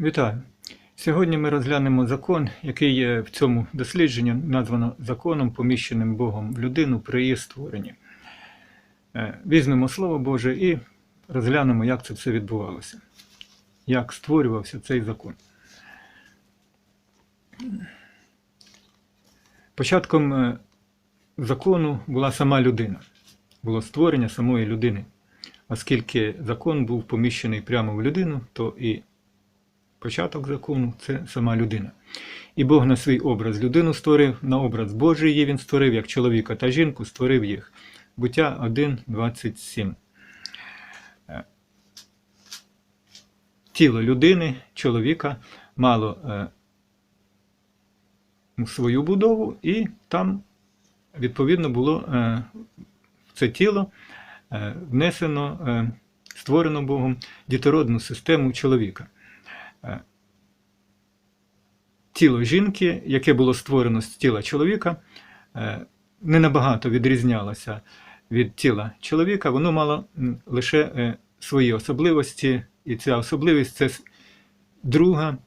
Вітаю! Сьогодні ми розглянемо закон, який є в цьому дослідженні названо законом, поміщеним Богом в людину при її створенні. Е, Візьмемо Слово Боже і розглянемо, як це все відбувалося, як створювався цей закон. Початком е, закону була сама людина, було створення самої людини. Оскільки закон був поміщений прямо в людину, то і початок закону це сама людина. І Бог на свій образ людину створив, на образ Божий її він створив, як чоловіка та жінку, створив їх. Буття 1.27. Е, Тіло людини, чоловіка мало е, свою будову, і там, відповідно, було е, в це тіло внесено, створено Богом дітородну систему чоловіка. Е, Тіло жінки, яке було створено з тіла чоловіка, е, не набагато відрізнялося від тіла чоловіка, воно мало лише е, свої особливості, і ця особливість це друга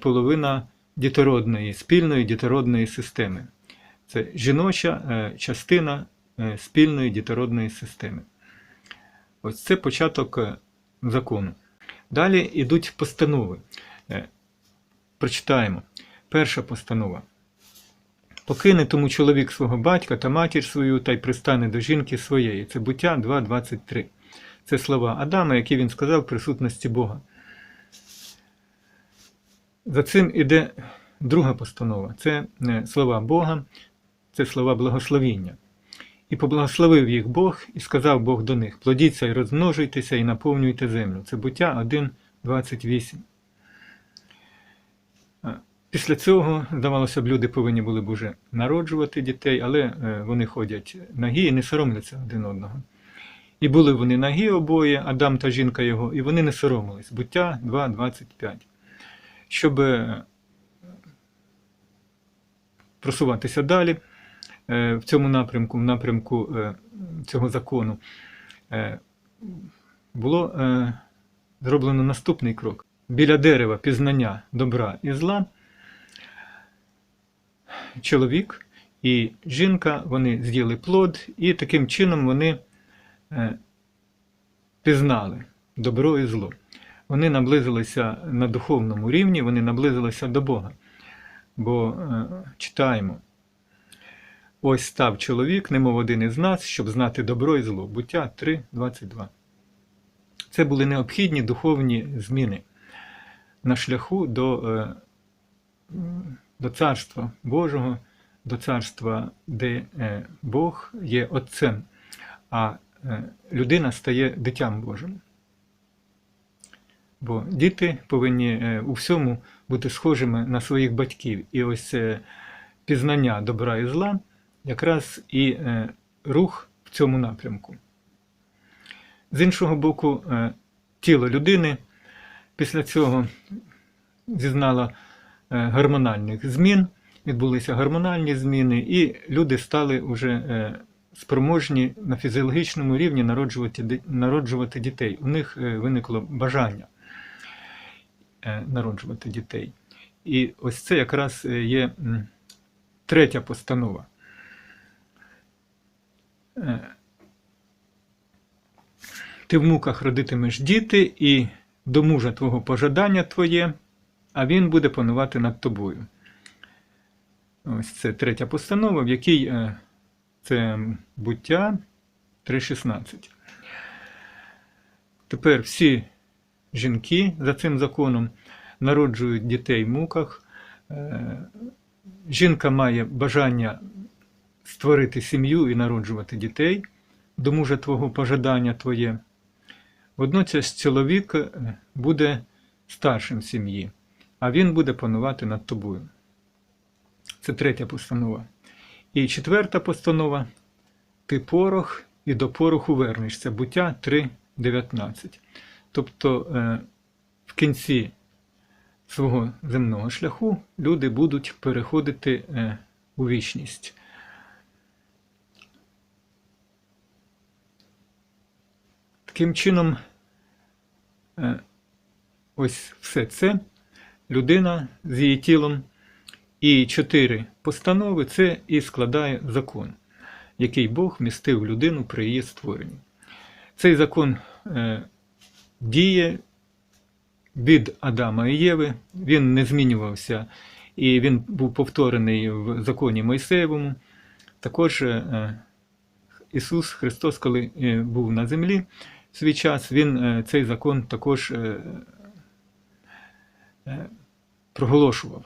половина дітородної, спільної дітородної системи. Це жіноча частина спільної дітородної системи. Ось це початок закону. Далі йдуть постанови. Е, Прочитаємо. Перша постанова. Покине тому чоловік свого батька та матір свою та й пристане до жінки своєї. Це буття 2.23. Це слова Адама, які він сказав в присутності Бога. За цим іде друга постанова. Це е, слова Бога, це слова благословіння. І поблагословив їх Бог, і сказав Бог до них: плодіться і розмножуйтеся, і наповнюйте землю. Це буття 1.28. Е, Після цього, здавалося б, люди повинні були б уже народжувати дітей, але е, вони ходять нагі і не соромляться один одного. І були вони нагі обоє, Адам та жінка його, і вони не соромились. Буття 2.25. Щоб е, просуватися далі в цьому напрямку, в напрямку е, цього закону, е, було е, зроблено наступний крок. Біля дерева пізнання добра і зла чоловік і жінка вони з'їли плод, і таким чином вони е, пізнали добро і зло. Вони наблизилися на духовному рівні, вони наблизилися до Бога. Бо е, читаємо: ось став чоловік, немов один із нас, щоб знати добро і зло. Буття 3.22. Це були необхідні духовні зміни на шляху до, е, до Царства Божого, до царства, де е, Бог є Отцем, а е, людина стає дитям Божим. Бо діти повинні у всьому бути схожими на своїх батьків. І ось пізнання добра і зла якраз і е, рух в цьому напрямку. З іншого боку, е, тіло людини після цього зізнало е, гормональних змін, відбулися гормональні зміни, і люди стали вже спроможні на фізіологічному рівні народжувати, народжувати дітей. У них виникло бажання народжувати дітей. І ось це якраз є третя постанова. Ти в муках родитимеш діти, і до мужа твого пожадання твоє, а він буде панувати над тобою. Ось це третя постанова, в якій е, це буття 3.16. Тепер всі жінки за цим законом народжують дітей в муках. Е, Жінка має бажання створити сім'ю і народжувати дітей до мужа твого пожадання твоє. Водночас чоловік е, буде старшим сім'ї, а він буде панувати над тобою. Це третя постанова. І четверта постанова ти порох і до пороху вернешся. Буття 3.19. Тобто е, в кінці свого земного шляху люди будуть переходити е, у вічність. Таким чином, е, ось все це людина з її тілом, і чотири постанови це і складає закон, який Бог вмістив в людину при її створенні. Цей закон е, діє від Адама і Єви, він не змінювався, і він був повторений в законі Мойсеєвому. Також е, Ісус Христос, коли був на землі свій час, Він е, цей закон також е, е, проголошував.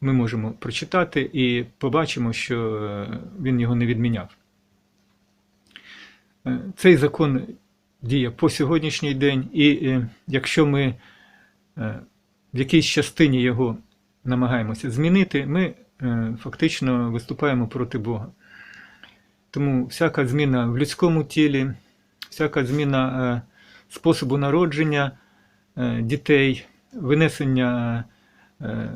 Ми можемо прочитати і побачимо, що він його не відміняв. Цей закон діє по сьогоднішній день, і якщо ми в якійсь частині його намагаємося змінити, ми фактично виступаємо проти Бога. Тому всяка зміна в людському тілі, всяка зміна е, способу народження е, дітей, винесення е,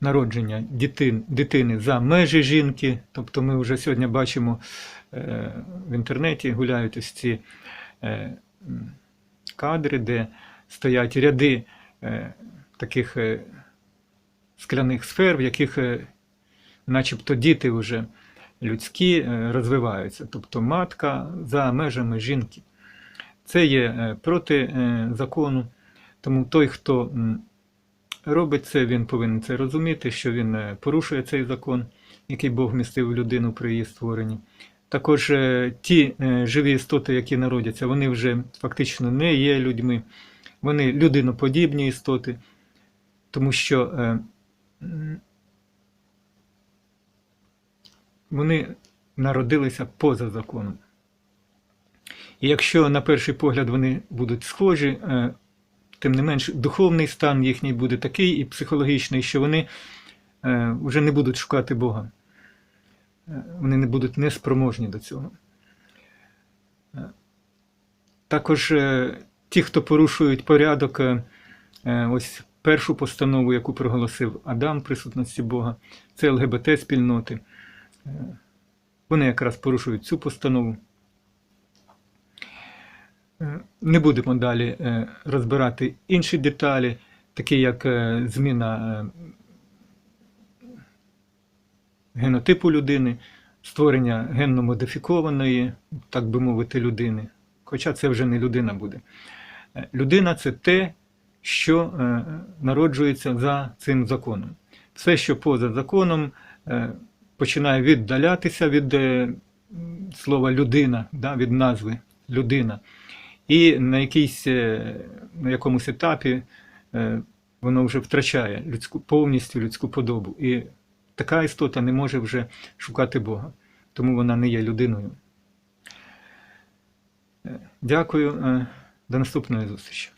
народження дитин, дитини за межі жінки. Тобто ми вже сьогодні бачимо е, в інтернеті гуляють ось ці е, кадри, де стоять ряди е, таких скляних сфер, в яких начебто діти вже людські е, розвиваються, тобто матка за межами жінки. Це є е, проти е, закону, тому той, хто робить це, він повинен це розуміти, що він порушує цей закон, який Бог містив в людину при її створенні. Також ті живі істоти, які народяться, вони вже фактично не є людьми, вони людиноподібні істоти, тому що вони народилися поза законом. І якщо на перший погляд вони будуть схожі, е, тим не менш духовний стан їхній буде такий і психологічний, що вони е, вже не будуть шукати Бога. Е, Вони не будуть неспроможні до цього. Також ті, хто порушують порядок, ось першу постанову, яку проголосив Адам в присутності Бога, це ЛГБТ-спільноти. Вони якраз порушують цю постанову. Е, Не будемо далі е, розбирати інші деталі, такі як е, зміна генотипу людини, створення генно модифікованої, так би мовити, людини. Хоча це вже не людина буде. Людина це те, що народжується за цим законом. Все, що поза законом, починає віддалятися від е, слова людина, да, від назви людина. І на, якійсь, е, на якомусь етапі е, воно вже втрачає людську, повністю людську подобу. І така істота не може вже шукати Бога, тому вона не є людиною. Дякую. До наступної зустрічі.